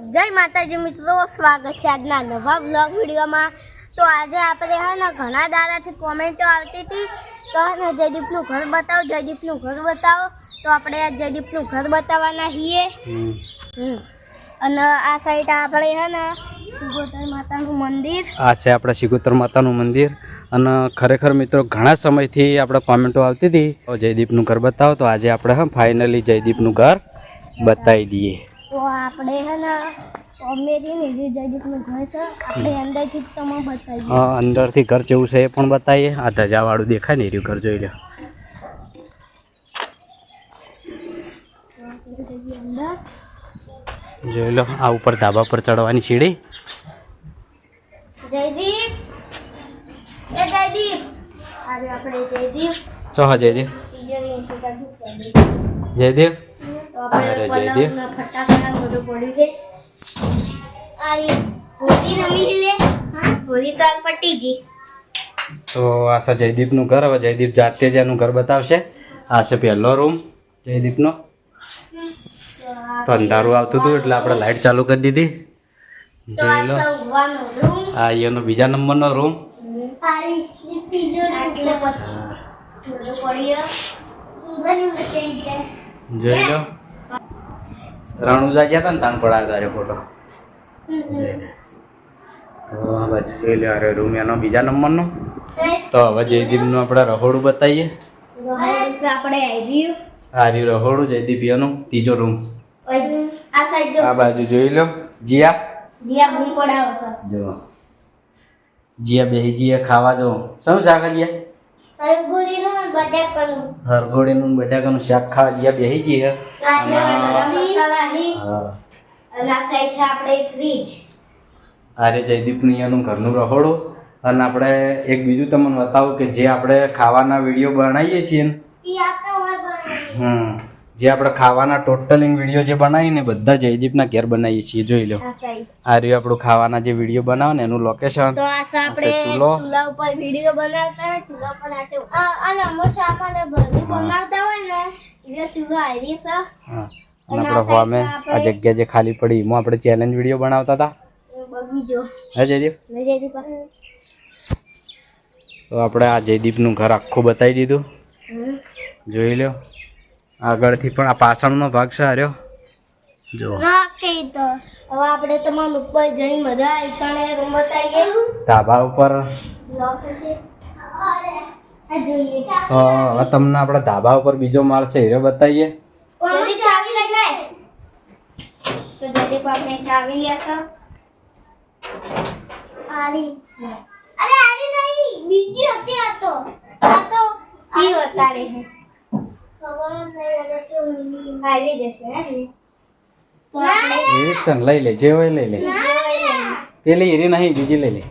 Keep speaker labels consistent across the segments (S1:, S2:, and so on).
S1: જય માતાજી મિત્રો સ્વાગત છે આજના નવા બ્લોગ વિડીયોમાં. તો આજે આપણે હે ને ઘણા દાદાથી કોમેન્ટો આવતી હતી. તો હે ને જયદીપનું ઘર બતાવો જયદીપનું ઘર બતાવો. તો આપણે આ જયદીપનું ઘર બતાવવાના છીએ. અને આ સાઈડ આપણે હે ને સિગોતર માતાનું મંદિર.
S2: આ છે આપણા શિગોતર માતાનું મંદિર. અને ખરેખર મિત્રો ઘણા સમયથી આપણે કોમેન્ટો આવતી હતી. તો જયદીપનું ઘર બતાવો. તો આજે આપણે હા ફાઇનલી જયદીપનું ઘર બતાવી દઈએ.
S1: તો આપણે હે ને અમેરી ને જયદીપનું ઘર છે આપણે અંદરથી તમે બતાવીએ.
S2: હા, અંદરથી ઘર જેવું છે એ પણ બતાવીએ. આ ધજાવાળું દેખાય ને એર્યું રહ્યું ઘર જોઈ લો જોઈ લો આ ઉપર ધાબા પર ચડવાની સીડી.
S1: જયદીપ! એ જયદીપ! આપણે જયદીપ.
S2: ચો જયદીપ?
S1: આપણે
S2: અરે જયદીપ.
S1: પલંગ ફટાકડા બધું પડ્યું છે આ એ રમી લે. હા હોળી તો પટી ગઈ.
S2: તો આ જયદીપનું ઘર હવે જયદીપ જાતે જ એનું ઘર બતાવશે. આ છે પહેલો રૂમ જયદીપનો.
S1: તો
S2: અંધારું આવતું હતું એટલે આપણે લાઈટ ચાલુ કરી દીધી. જોઈ લો. આ એનો બીજા નંબરનો રૂમ. જોઈ લો. રણુજા ગયા હતા ને તાન પડાયા તારે ફોટો તો બાજુ જોઈ લો અરે રૂમ એનો બીજા નંબરનો. તો હવે જયદીપનું આપણે રહોડું બતાવીએ. રહ્યું રહોડું જયદીપ એનું ત્રીજો રૂમ.
S1: આ
S2: બાજુ જોઈ લો જીયા. જો જીયા બેહી જીયા ખાવા જો શું શાક જીયા હરગોડીનું બટાકાનું. શાક ખાવા ગયા બેહી જઈએ
S1: આપણે ગરમ મસાલા હી
S2: હા.
S1: અને આ સાઈડ છે આપણે ફ્રીજ
S2: આ રે જયદીપનું ઘરનું રહોડું. અને આપણે એક બીજું તમને બતાવું કે જે આપણે ખાવાના વીડિયો બનાવીએ છીએ ને. હમ. જે આપણે ખાવાના ટોટલિંગ વીડિયો જે બનાવીએ ને બધા જયદીપના ઘેર બનાવીએ છીએ જોઈ લો.
S1: આ
S2: રહ્યું આપણું ખાવાના જે વીડિયો બનાવો ને એનું લોકેશન
S1: તો આપણે
S2: ચૂલો.
S1: ઉપર વીડિયો બનાવતા હોય ચૂલા પર આ છે આ અને અમુક આપણે બનાવતા હોય ને એટલે ચૂલો આવી છે.
S2: હા. અને આપણે હોમે આ જગ્યા જે ખાલી પડી એમાં આપણે ચેલેન્જ વીડિયો બનાવતા હતા?
S1: બગીચો.
S2: હે જયદીપ?
S1: નજેરી
S2: તો આપણે આ જયદીપનું ઘર આખું બતાવી દીધું. જોઈ લો. આગળથી પણ આ પાછળનો ભાગ છે આર્યો. જો
S1: હવે આપણે ઉપર જઈને રૂમ બતાવીએ
S2: ધાબા ઉપર. તો હવે તમને આપણા ધાબા ઉપર બીજો માળ છે હીરો બતાવીએ
S1: ચાવી લઈને આય. તો જલ્દી આપણે ચાવી લેશો આરી અરે આરી નહીં. બીજી હતી આ તો. આ તો સી ઉતારે છે ખબર જ નહીં અને ચોરી આવી જશે હે તો આપણે
S2: એવી જ છે ને, લઈ લે જે હોય લઈ લે. પેલી હીરી નહીં બીજી લઈ લે.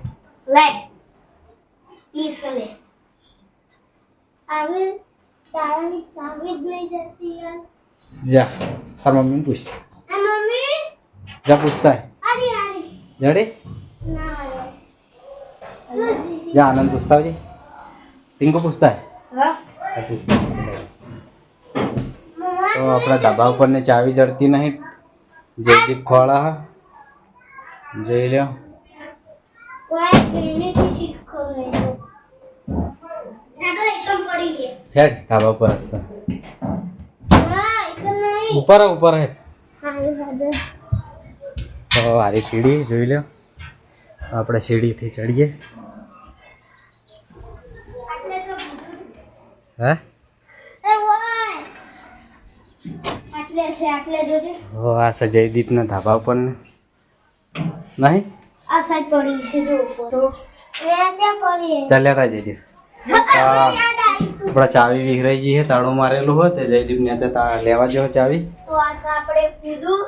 S1: જ નહીં જતી યાર.
S2: જા તાર મમ્મીને પૂછ. જા પૂછતા જડી
S1: ના
S2: જા આનંદ પૂછતા આવજે. પિંકુ પૂછતા
S1: હા?
S2: હા, પૂછતા તો આપણા ધાબા ઉપરની ચાવી જડતી નહીં. જયદીપ ખોળા. જોઈ લો
S1: કોઈ પહેલેથી શીખો નહીં તો આ તો એકમ પડી છે
S2: હેડ, ધાબા ઉપર હશે. ઉપર ઉપર હેડ તો વારી સીડી, જોઈ લ્યો. આપણે સીડીથી ચડીએ. હે?
S1: આટલે છે આટલે જોજે
S2: આ ધાબા ઉપર ને નહીં?
S1: આ સાઈડ પડી છે જો ઉપર. તો?
S2: ચાલ્યા જયદીપ. આપણા ચાવી વિખરાઈ ગઈ છે તાળું મારેલું હોય તે જયદીપ ને ત્યાં લેવા જેવો ચાવી.
S1: તો આ આપણે કીધું.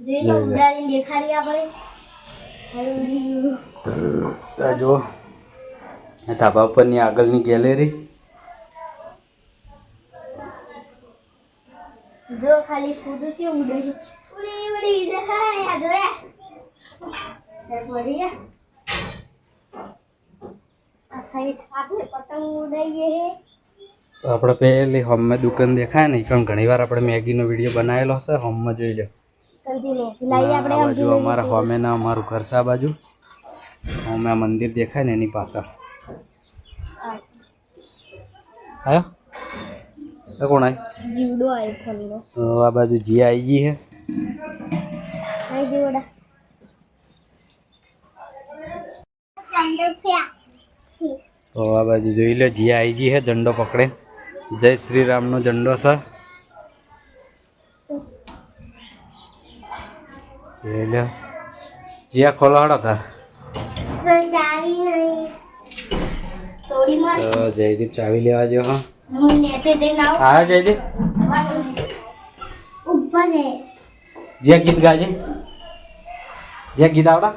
S1: જોઈ લો
S2: જોઈ
S1: દેખાડી આપણે.
S2: જો. ધાબા ઉપરની આગળની ગેલેરી.
S1: જો ખાલી કૂદું છું ઉડે ઉડી ઉડી દેખાય જોયા? પડી ગયા. આ. સાઈડ આપણે પતંગ ઉડાઈએ હે.
S2: તો આપણે પેલી હોમમાં દુકાન દેખાય ને કારણ ઘણી વાર આપણે મેગીનો વીડિયો બનાવેલો હશે હોમમાં જોઈ લો. બાજુ અમારા હોમેના અમારું ઘર આ બાજુ. હોમે મંદિર દેખાય ને એની પાછળ. આયો? તો કોણ આય?
S1: જીવડો આય
S2: તો આ બાજુ જી આઈ ગઈ છે
S1: આય જીવડા
S2: તો આ બાજુ જોઈ લે જી આઈ ગઈ હે ઝંડો પકડે. જય શ્રી રામનો ઝંડો છે. જોઈ લો. જીયા ખોલો હડો કા જયદીપ ચાવી લેવા જો હા.
S1: હું
S2: જયદીપ
S1: ઉપર
S2: જ્યાં ગીત ગાજે. જ્યાં ગીત આવડા.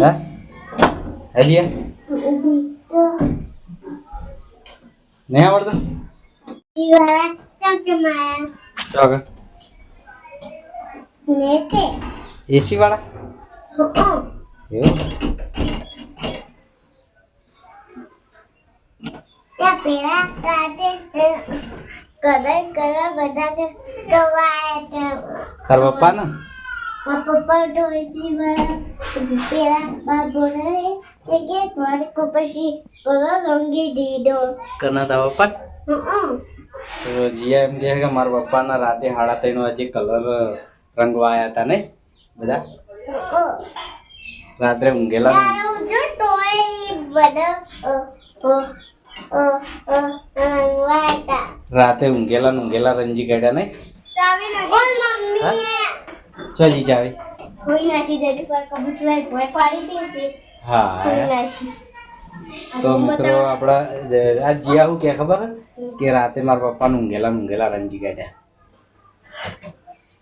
S2: હે? હે જીયા નહીં આવડતું? એસી વાળા? એવું?
S1: પેલા રાતે કલર કલર બધા કવાય છે.
S2: તાર પપ્પા ને
S1: પપ્પા ડોઈતી વાળા પેલા બાર બોલે કે કે મારે કો પછી કલર રંગી દીધો
S2: કના તા પપ્પા? તો જીયા એમ કહે કે મારા પપ્પાના રાતે સાડા ત્રણ વાગે કલર રંગવાયા હતા ને બધા? રાત્રે ઊંઘેલા
S1: બધા
S2: રાતે ઊંઘેલા ઊંઘેલા રંજી કાઢ્યા
S1: નહીં? ઓલ મમ્મી
S2: ચો ચાવી.
S1: કોઈ
S2: હા તો મિત્રો આપણા આ જીયા કે ખબર? કે રાતે મારા પપ્પાને ઊંઘેલા ઊંઘેલા રંજી કાઢ્યા.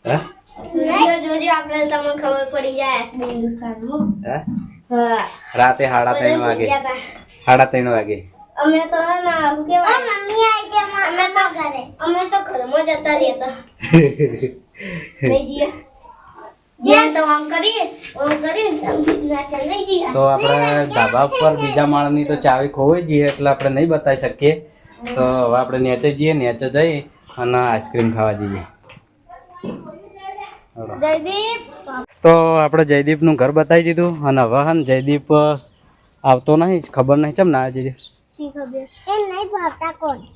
S2: હે હે?
S1: હા?
S2: રાતે સાડા ત્રણ વાગે. સાડા ત્રણ વાગે.
S1: અમે તો હે ને શું કહેવાય. મમ્મી આઈ કે અમે તો ઘરે અમે તો ઘરમાં જતા રહેતા. તો
S2: આપણે ધાબા પર બીજા માળની તો ચાવી ખોવાઈ જઈએ એટલે આપણે નહીં બતાવી શકીએ. તો હવે આપણે નેચે જઈએ નેચે જઈ અને આઈસ્ક્રીમ ખાવા જઈએ.
S1: જયદીપ.
S2: તો આપણે જયદીપનું ઘર બતાવી દીધું અને હવે હે જયદીપ આવતો નહીં ખબર નહીં ચમ ના આવે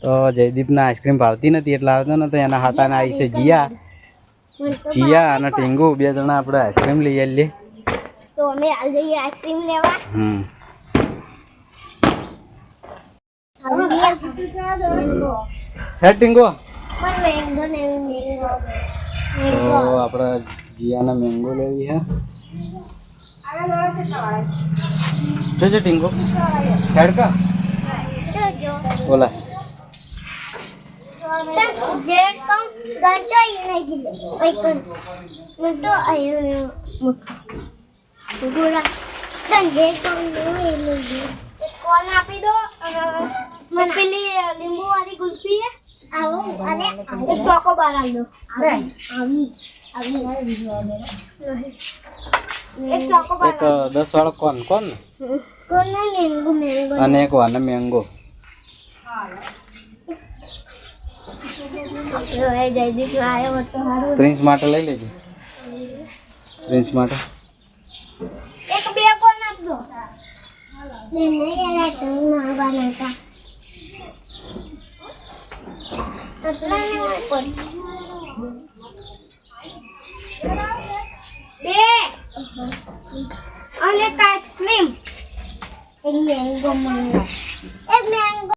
S2: તો જયદીપને આઈસ્ક્રીમ ભાવતી નથી એટલે આવતો નતો એના હાટાને આવી છે જીયા. જીયા અને ટીંગુ બે જણા આપણે આઈસ્ક્રીમ લઈ આવીએ.
S1: તો અમે હાલ જઈએ આઈસ્ક્રીમ લેવા.
S2: હમ. હે ટીંગુ?
S1: મેંગો
S2: તો આપણે જીયાને મેંગો લેવી છે? જોજો ટીંગુ. હેડ કા
S1: જો
S2: બોલા.
S1: કોણ આપી દો મને પેલી લીંબુ વાળી ગુલ્ફી આવો અને ચોકો બાર આલ દો આવી આવી એક
S2: દસ વાળો કોન કોન અને એક વાને મેંગો
S1: જો એ જયદીપ આયો તો હારું
S2: પ્રિન્સ માટે લઈ લેજો પ્રિન્સ માટે
S1: એક બે કોણ આપ દો નહીં યાર તો ના બનાતા એટલા ને કોણ બે અને એક આઈસ્ક્રીમ એક મેંગો મંગા એક મેંગો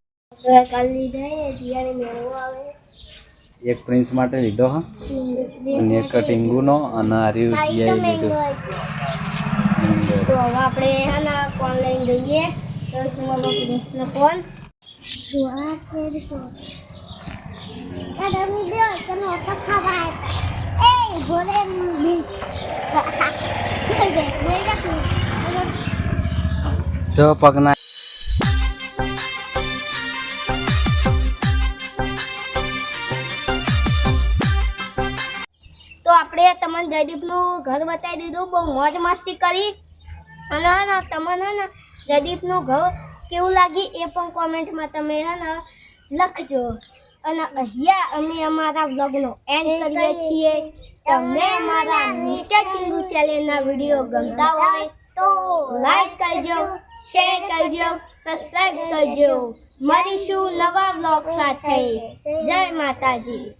S1: કાલી દે દિયાને મેંગો આવે
S2: એક પ્રિન્સ માટે લીધો હા. અને એક ટીંગુનો અને આર્યુ જીઆઈ લીધું.
S1: તો હવે આપણે હે ને લઈને જઈએ? તો સુમા પ્રિન્સનો કોણ? જોવા છે તો. અરે મી તને ઓટો ખાવા એ ભોલે મી
S2: જો પગના
S1: તમને જયદીપનું ઘર બતાવી દીધું. બહુ મોજ મસ્તી કરી. અને હે ને તમને હે ને જયદીપનું ઘર કેવું લાગી એ પણ કોમેન્ટમાં તમે હે ને લખજો. અને અહીંયા અમે અમારા બ્લોગનો એન્ડ કરીએ છીએ. તમને અમારા મિસ્ટર ટીંગુ ચેનલના વીડિયો ગમતા હોય તો લાઈક કરજો શેર કરજો સબસ્ક્રાઈબ કરજો. મળીશું નવા બ્લોગ સાથે. જય માતાજી.